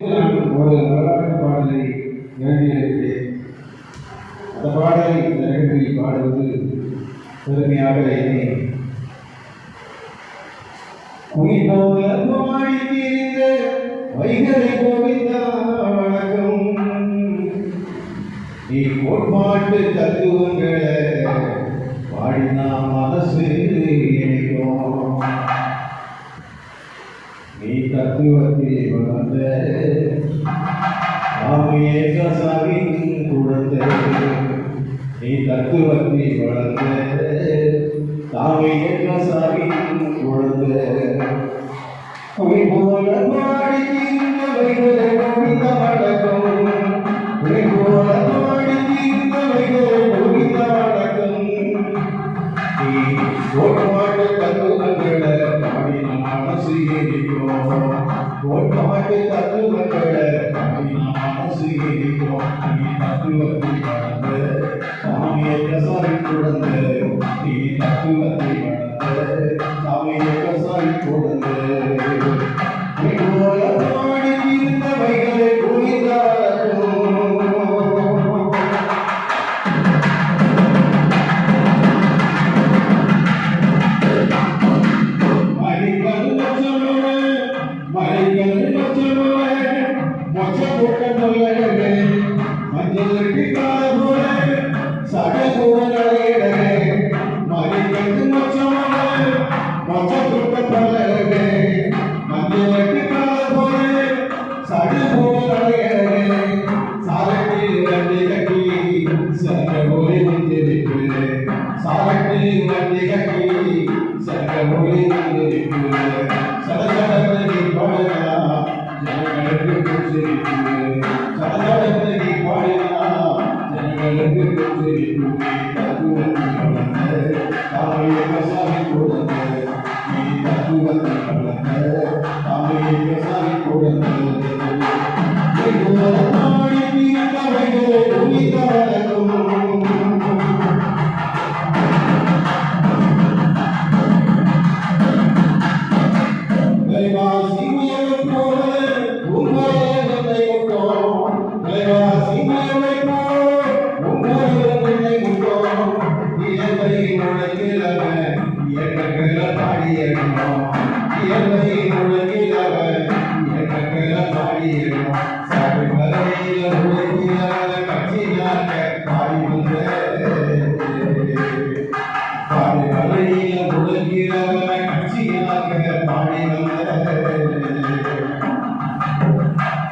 ஒரு வரலாற்று பாடலை எழுதியிருக்கிறேன். அந்த பாடலை இந்த நிகழ்வில் பாடுவது பெருமையாக எண்ணி போல பாடி திரிந்த வைகரை கோவிந்தா வணக்கம். நீ கோட்பாட்டு தத்துவங்களை பாடினா மனசு இணைக்கும் நீ தத்துவத்தில் வளர்ந்த ஆமையே கசாவின் குழந்தை நீ தத்துவத்தில் வளர்ந்த தாமையே கசாவின் குழந்தை போல பாடி தீர்ந்தவைகளை வழக்கம் எரிக்கும் கோட்பாட்டு மனசு தத்துவத்தை வளர்ந்த சாமியை கசாரி கொடுந்த நீ தத்துவத்தை வளர்ந்த சாமியை கசாரி கொடுந்த only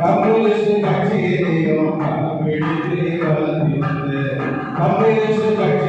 கம்யூனிஸ்ட் கட்சியிலேயும் கம்பிடித்து வளர்ந்து வந்து கம்யூனிஸ்ட் கட்சியிலேயும் கம்பிடித்து வளர்ந்து வந்து நீ தப்பி வந்து வளர்ந்த தாமியை மசாரி கொடுத்த நீ தப்பி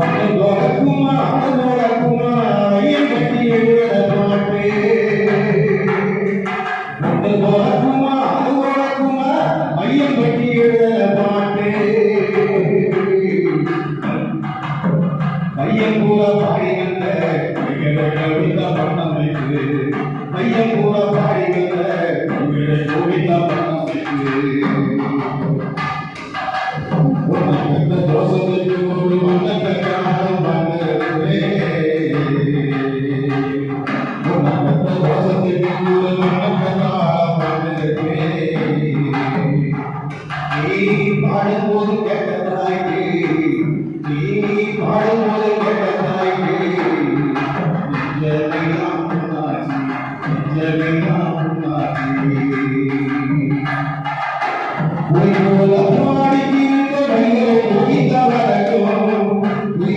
கொண்டு We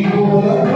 will